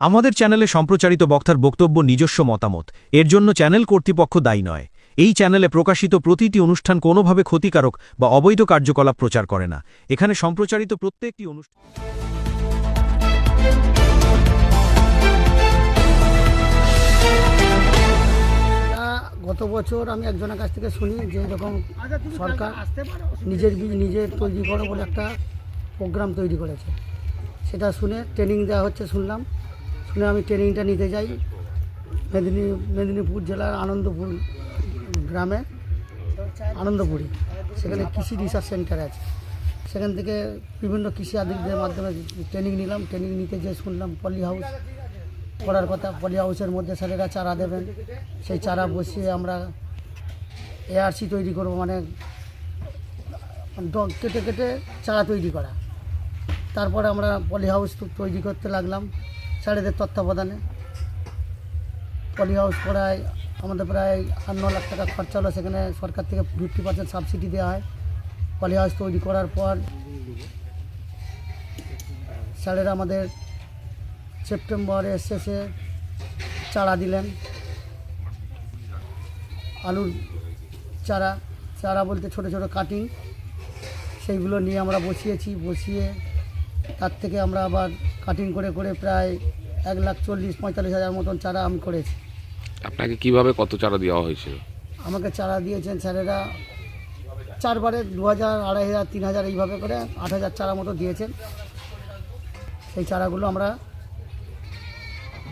আমাদের চ্যানেলে সম্প্রচারিত বক্তার বক্তব্য নিজস্ব মতামত। এর জন্য চ্যানেল কর্তৃপক্ষ দায়ী নয়। এই চ্যানেলে প্রকাশিত প্রতিটি অনুষ্ঠান কোনোভাবে ক্ষতিকারক বা অবৈধ কার্যকলাপ প্রচার করে না। এখানে সম্প্রচারিত প্রত্যেকটি অনুষ্ঠান গত বছর আমি একজনের কাছ থেকে শুনি যে এরকম সরকার নিজের বীজ নিজে তৈরি করো বলে একটা প্রোগ্রাম তৈরি করেছে। সেটা শুনে ট্রেনিং দেওয়া হচ্ছে শুনলাম। শুনে আমি ট্রেনিংটা নিতে যাই। মেদিনী মেদিনীপুর জেলার আনন্দপুর গ্রামে, আনন্দপুরি। সেখানে কৃষি রিসার্চ সেন্টার আছে। সেখান থেকে বিভিন্ন কৃষি আধিকদের মাধ্যমে ট্রেনিং নিলাম। ট্রেনিং নিতে যেয়ে শুনলাম পলি হাউস করার কথা। পলি হাউসের মধ্যে স্যারেরা চারা দেবেন। সেই চারা বসিয়ে আমরা এআরসি তৈরি করব। মানে কেটে কেটে চারা তৈরি করা। তারপরে আমরা পলি হাউস তৈরি করতে লাগলাম। স্যারেদের তত্ত্বাবধানে। পলি হাউস করায় আমাদের প্রায় আট ন লাখ টাকা খরচা হলো, সেখানে সরকার থেকে ফিফটি পার্সেন্ট সাবসিডি দেওয়া হয়। পলি হাউস তৈরি করার পর স্যারেরা আমাদের সেপ্টেম্বরের শেষে চারা দিলেন। আলুর চারা চারা বলতে ছোট ছোট কাটিং সেইগুলো নিয়ে আমরা বসিয়েছি। বসিয়ে তার থেকে আমরা আবার কাটিং করে করে প্রায় এক লাখ চল্লিশ পঁয়তাল্লিশ হাজার মতন চারা আমি করেছি। আপনাকে কীভাবে কত চারা দেওয়া হয়েছিল? আমাকে চারা দিয়েছেন স্যারেরা চারবারে দু হাজার আড়াই হাজার তিন হাজার এইভাবে করে আট হাজার চারা মতো দিয়েছেন। সেই চারাগুলো আমরা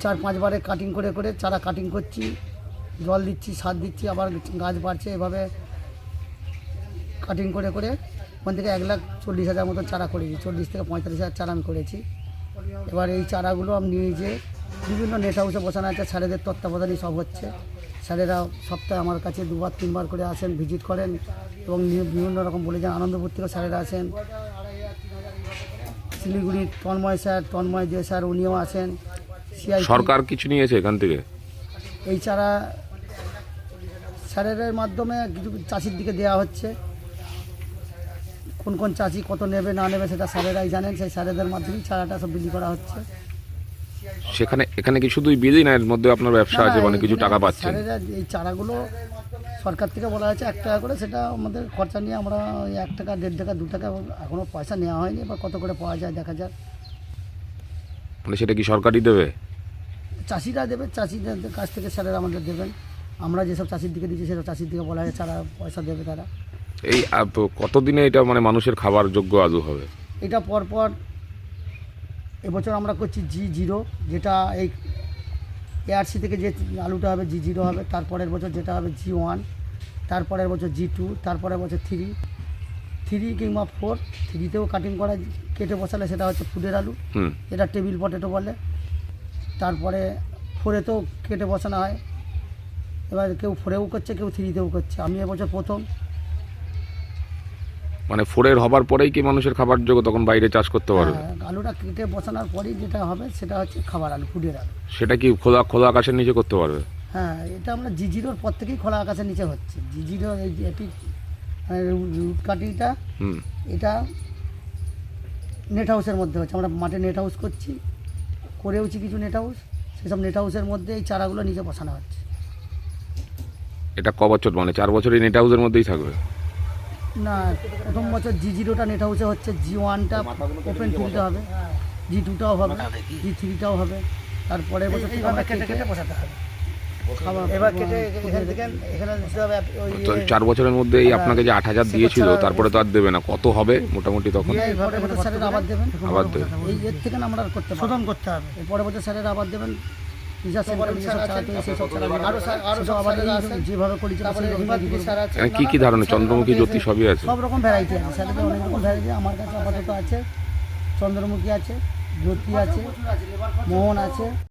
চার পাঁচবারে কাটিং করে করে চারা কাটিং করছি জল দিচ্ছি সার দিচ্ছি আবার গাছ বাড়ছে এভাবে কাটিং করে করে ওখান থেকে এক লাখ চল্লিশ হাজার মতো চারা করেছি। চল্লিশ থেকে পঁয়তাল্লিশ হাজার চারা আমি করেছি। এবার এই চারাগুলো আমি নিয়ে যে বিভিন্ন নেট হাউসে বসানো আছে স্যারেদের তত্ত্বাবধানেই সব হচ্ছে। স্যারেরা সপ্তাহে আমার কাছে দুবার তিনবার করে আসেন ভিজিট করেন এবং বিভিন্ন রকম বলে যান। আনন্দপুর থেকেও স্যারেরা আসেন। শিলিগুড়ির তন্ময় স্যার তন্ময় যে স্যার উনিও আসেন। সরকার কিছু নিয়েছে এখান থেকে? এই চারা স্যারের মাধ্যমে কিছু চাষির দিকে দেওয়া হচ্ছে। কোন কোন চাষি কত নেবে না নেবে সেটা স্যারেরাই জানেন। সেই স্যারেদের মাধ্যমেই চারাটা সব বিলি করা হচ্ছে। সেখানে এখানে কি শুধুই বিলি না এর মধ্যে আপনার ব্যবসা আছে মানে কিছু টাকা পাচ্ছেন? স্যারেরা এই চারাগুলো সরকার থেকে বলা হয়েছে এক টাকা করে সেটা আমাদের খরচা নিয়ে আমরা ওই এক টাকা দেড় টাকা দু টাকা এখনও পয়সা নেওয়া হয়নি বা কত করে পাওয়া যায় দেখা যাক। মানে সেটা কি সরকারই দেবে? চাষিরা দেবে চাষিদের কাছ থেকে স্যারেরা আমাদের দেবেন। আমরা যেসব চাষির দিকে দিচ্ছি সেসব চাষির দিকে বলা হয় চারা পয়সা দেবে তারা। এই কতদিনে এটা মানে মানুষের খাবার যোগ্য আদৌ হবে? এটা পরপর এবছর আমরা করছি জি জিরো যেটা এই এআরসি থেকে যে আলুটা হবে জি জিরো হবে তারপরের বছর যেটা হবে জি ওয়ান তারপরের বছর জি টু তারপরের বছর থ্রি থ্রি কিংবা ফোর থ্রিতেও কাটিং করা কেটে বসালে সেটা হচ্ছে ফুডের আলু। এটা টেবিল পটেটো বলে। তারপরে ফোরেতেও কেটে বসানো হয়। এবার কেউ ফোরেও করছে কেউ থ্রিতেও করছে। আমি এবছর প্রথম। মানে ফোরের হবার পরেই কি মানুষের খাবার যোগ্য তখন বাইরে চাষ করতে পারবে? হ্যাঁ, আলুটা কেটে বসানোর পরেই যেটা হবে সেটা হচ্ছে খাবার আলু ফুডের আলু। সেটা কি খোলা খোলা আকাশের নিচে করতে পারবে? হ্যাঁ এটা আমরা জিজিরোর পর থেকেই খোলা আকাশের নিচে হচ্ছে। জি জিরো এই যে এটি মানে রুট কাটিংটা হুম। এটা নেট হাউসের মধ্যে হচ্ছে। আমরা মাঠে নেট হাউস করছি করেওছি কিছু নেট হাউস সেসব নেট হাউসের মধ্যে এই চারাগুলো নিচে বসানো হচ্ছে। এটা ক বছর মানে চার বছরই নেট হাউসের মধ্যেই থাকবে? না প্রথম বছর জি জিরোটা নেট হাউসে হচ্ছে জি ওয়ানটা ওপেন ফিল্ডে হবে। জি টুটাও হবে জি থ্রিটাও হবে। তারপরে বছর কেটে কেটে বসাতে হবে। খাবার এবার কেটে এখান থেকে এখানে দিতে হবে ওই চার বছরের মধ্যে এই আপনাকে যে আট হাজার দিয়েছিল তারপরে তো আর দেবে না। কত হবে মোটামুটি তখন? পরের বছর স্যারেরা আবার দেবেন। আবার দেবে। এই এর থেকে না আমরা আর করতে শোধন করতে হবে। এই পরের বছর স্যারের আবার দেবেন। কি কি ধরনের চন্দ্রমুখী জ্যোতি সবই আছে? সব রকম ভ্যারাইটি আছে। স্যার অনেক রকম ভ্যারাইটি আমার কাছে আপাতত আছে। চন্দ্রমুখী আছে জ্যোতি আছে মোহন আছে।